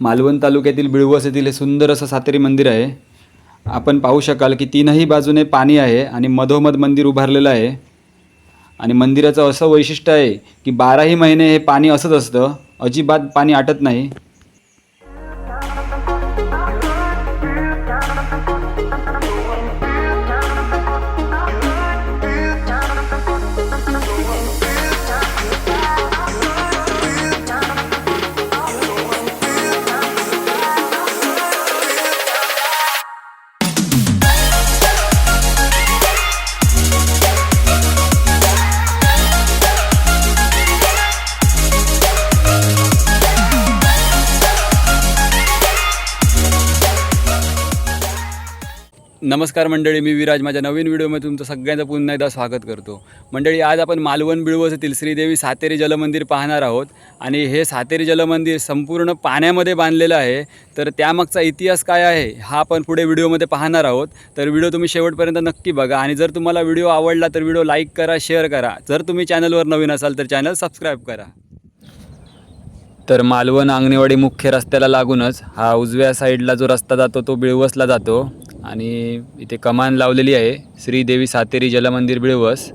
मालवण तालुक्यातील बिळवस येथील हे सुंदर असं सातेरी मंदिर आहे. आपण पाहू शकाल की तीनही बाजूने पाणी आहे आणि मधोमध मंदिर उभारलेलं आहे. आणि मंदिराचं असं वैशिष्ट्य आहे की बाराही महिने हे पाणी असंच असतं. अजिबात पाणी आटत नाही. नमस्कार मंडळी मी विराज. माझ्या नवीन व्हिडिओमध्ये तुमचं सगळ्यांचं पुन्हा एकदा स्वागत करतो. मंडळी आज आपण मालवण बिळवस श्रीदेवी सातेरी जलमंदिर पाहणार आहोत. आणि हे सातेरी जलमंदिर संपूर्ण पाण्यामध्ये बांधलेलं आहे. तर त्यामागचा इतिहास काय आहे हा आपण पुढे व्हिडिओमध्ये पाहणार आहोत. तर व्हिडिओ तुम्ही शेवटपर्यंत नक्की बघा. आणि जर तुम्हाला व्हिडिओ आवडला तर व्हिडिओ लाईक करा शेअर करा. जर तुम्ही चॅनलवर नवीन असाल तर चॅनल सबस्क्राईब करा. तर मालवण आंगणेवाडी मुख्य रस्त्याला लागूनच हा उजव्या साईडला जो रस्ता जातो तो बिळवसला जातो. आणि इथे कमान लावलेली आहे. श्रीदेवी सातेरी जलमंदिर बिळवस.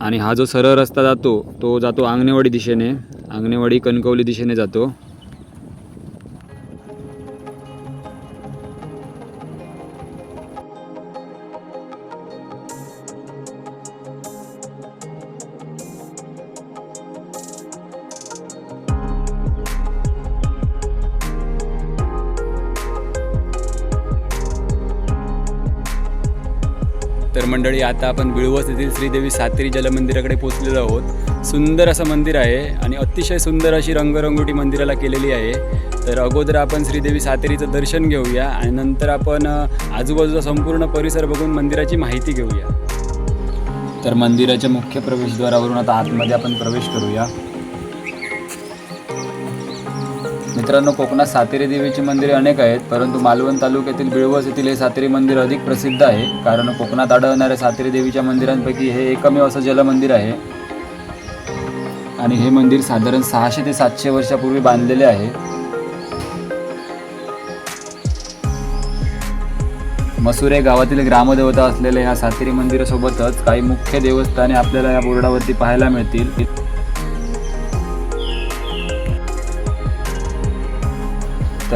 आणि हा जो सरळ रस्ता जातो तो जातो आंगणेवाडी दिशेने. आंगणेवाडी कणकवली दिशेने जातो. तर मंडळी आता आपण बिळवस येथील श्रीदेवी सातेरी जलमंदिराकडे पोचलेलो आहोत. सुंदर असं मंदिर आहे आणि अतिशय सुंदर अशी रंगरंगोटी मंदिराला केलेली आहे. तर अगोदर आपण श्रीदेवी सातेरीचं दर्शन घेऊया आणि नंतर आपण आजूबाजूचा संपूर्ण परिसर बघून मंदिराची माहिती घेऊया. तर मंदिराच्या मुख्य प्रवेशद्वारावरून आता आतमध्ये आपण प्रवेश करूया. मित्रांनो कोकणात सातेरी देवीची मंदिरे अनेक आहेत परंतु मालवण तालुक्यातील बिळवस येथील हे सातेरी मंदिर अधिक प्रसिद्ध आहे कारण कोकणात आढळणाऱ्या सातेरी देवीच्या मंदिरांपैकी हे एकमेव असं जलमंदिर आहे. आणि हे मंदिर साधारण सहाशे ते सातशे वर्षापूर्वी बांधलेले आहे. मसुरे गावातील ग्रामदेवता असलेल्या ह्या सातेरी मंदिरासोबतच काही मुख्य देवस्थाने आपल्याला या बोर्डावरती पाहायला मिळतील.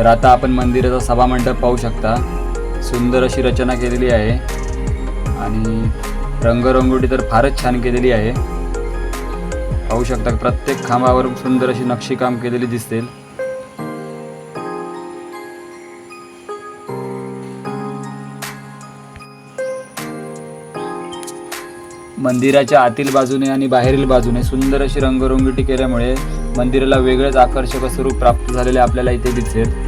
तर आता आपण मंदिराचा सभामंडप पाहू शकता. सुंदर अशी रचना केलेली आहे. आणि रंगरंगोटी तर फारच छान केलेली आहे. पाहू शकता प्रत्येक खांबावर सुंदर अशी नक्षीकाम केलेली दिसतील मंदिराच्या आतील बाजूने आणि बाहेरील बाजूने सुंदर अशी रंगरंगोटी केल्यामुळे मंदिराला वेगळंच आकर्षक स्वरूप प्राप्त झालेले आपल्याला इथे दिसेल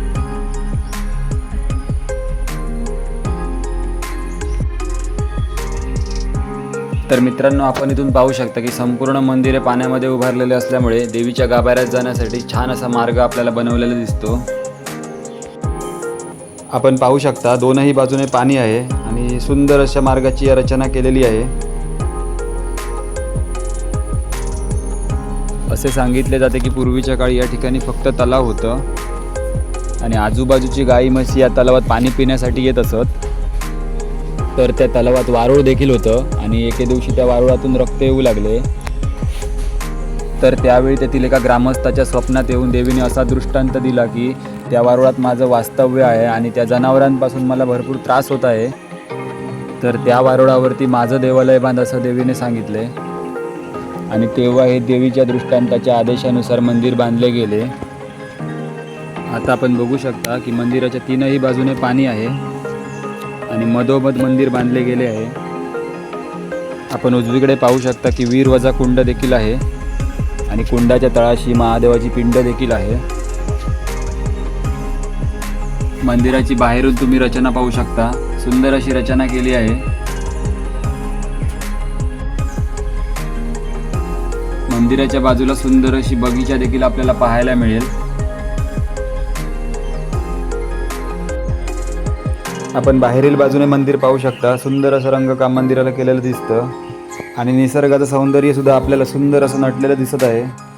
तर मित्रांनो आपण इथून पाहू शकता की संपूर्ण मंदिरे पाण्यामध्ये उभारलेले असल्यामुळे देवीच्या गाभाऱ्यात जाण्यासाठी छान असा मार्ग आपल्याला बनवलेला दिसतो. आपण पाहू शकता दोनही बाजूने पाणी आहे आणि सुंदर अशा मार्गाची या रचना केलेली आहे. असे सांगितले जाते की पूर्वीच्या काळी या ठिकाणी फक्त तलाव होतं आणि आजूबाजूची गाई म्हशी या तलावात पाणी पिण्यासाठी येत असत. तर त्या तलावात वारूळ देखील होतं आणि एके दिवशी त्या वारुळातून रक्त येऊ लागले. तर त्यावेळी तेथील एका ग्रामस्थाच्या स्वप्नात येऊन देवीने असा दृष्टांत दिला की त्या वारुळात माझं वास्तव्य आहे आणि त्या जनावरांपासून मला भरपूर त्रास होत आहे. तर त्या वारुळावरती माझं देवालय बांध असं देवीने सांगितले. आणि तेव्हा हे देवीच्या दृष्टांताच्या आदेशानुसार मंदिर बांधले गेले. आता आपण बघू शकता की मंदिराच्या तीनही बाजूने पाणी आहे. आणि मधोमध मंदिर बांधले गेले आहे. आपण उजवीकडे पाहू शकता की वीरवजा कुंड देखील आहे आणि कुंडाच्या तळाशी महादेवाची पिंड देखील आहे. मंदिराची बाहेरून तुम्ही रचना पाहू शकता. सुंदर अशी रचना केली आहे. मंदिराच्या बाजूला सुंदर अशी बगीचा देखील आपल्याला पाहायला मिळेल. आपण बाहेरील बाजूने मंदिर पाहू शकता. सुंदर असं रंगकाम मंदिराला केलेलं दिसतं. आणि निसर्गाचं सौंदर्य सुद्धा आपल्याला सुंदर असं नटलेलं दिसत आहे.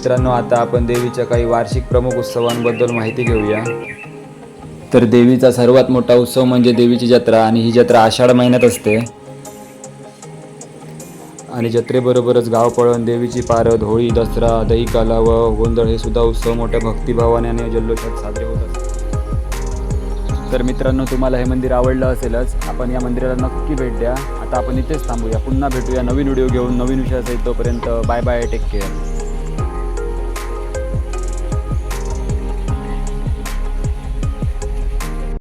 मित्रांनो आता आपण देवीच्या काही वार्षिक प्रमुख उत्सवांबद्दल माहिती घेऊया. तर देवीचा सर्वात मोठा उत्सव म्हणजे देवीची जत्रा आणि ही जत्रा आषाढ महिन्यात असते. आणि जत्रेबरोबरच गाव गावपळण देवीची पारद होळी दसरा दही काला व गोंधळ हे सुद्धा उत्सव मोठ्या भक्तिभावाने आणि जल्लोषात साजरे होत असतात. तर मित्रांनो तुम्हाला हे मंदिर आवडलं असेलच आपण या मंदिराला नक्की भेट द्या. आता आपण इथेच थांबूया. पुन्हा भेटूया नवीन व्हिडिओ घेऊन नवीन विषयाचा तोपर्यंत बाय बाय टेक केअर.